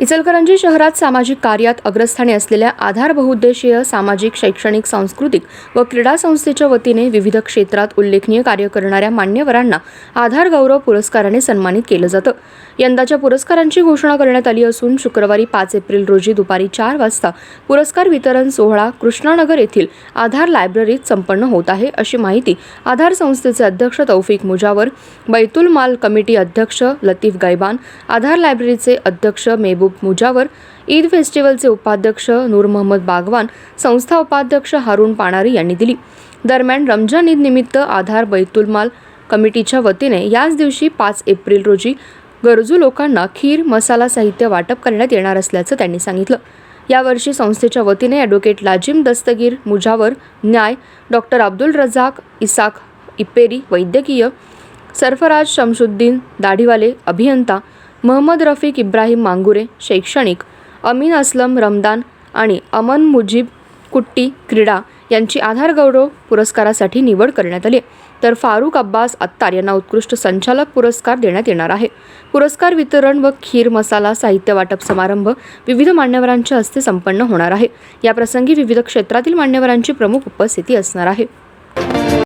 इचलकरंजी शहरात सामाजिक कार्यात अग्रस्थानी असलेल्या आधार बहुउद्देशीय सामाजिक शैक्षणिक सांस्कृतिक व क्रीडा संस्थेच्या वतीने विविध क्षेत्रात उल्लेखनीय कार्य करणाऱ्या मान्यवरांना आधार गौरव पुरस्काराने सन्मानित केलं जातं. यंदाच्या पुरस्कारांची घोषणा करण्यात आली असून शुक्रवारी पाच एप्रिल रोजी दुपारी चार वाजता पुरस्कार वितरण सोहळा कृष्णानगर येथील आधार लायब्ररीत संपन्न होत आहे अशी माहिती आधार संस्थेचे अध्यक्ष तौफिक मुजावर बैतुल माल कमिटी अध्यक्ष लतीफ गैबान आधार लायब्ररीचे अध्यक्ष मेबू मेहबूब मुजावर ईद फेस्टिवलचे उपाध्यक्ष नूर मोहम्मद बागवान संस्था उपाध्यक्ष हारून पाणारी यांनी दिली. दरम्यान रमजान ईद निमित्त आधार बैतुलमाल कमिटीच्या वतीने याच दिवशी पाच एप्रिल रोजी गरजू लोकांना खीर मसाला साहित्य वाटप करण्यात येणार असल्याचं त्यांनी सांगितलं. यावर्षी संस्थेच्या वतीने ॲडव्होकेट लाजिम दस्तगीर मुजावर न्याय डॉक्टर अब्दुल रजाक इसाक इपेरी वैद्यकीय सरफराज शमशुद्दीन दाढीवाले अभियंता महम्मद रफिक इब्राहिम मांगुरे शैक्षणिक अमीन असलम रमदान आणि अमन मुजीब कुट्टी क्रीडा यांची आधार गौरव पुरस्कारासाठी निवड करण्यात आली तर फारुख अब्बास अत्तार यांना उत्कृष्ट संचालक पुरस्कार देण्यात येणार आहे. पुरस्कार वितरण व खीर मसाला साहित्य वाटप समारंभ विविध मान्यवरांच्या हस्ते संपन्न होणार आहे. याप्रसंगी विविध क्षेत्रातील मान्यवरांची प्रमुख उपस्थिती असणार आहे.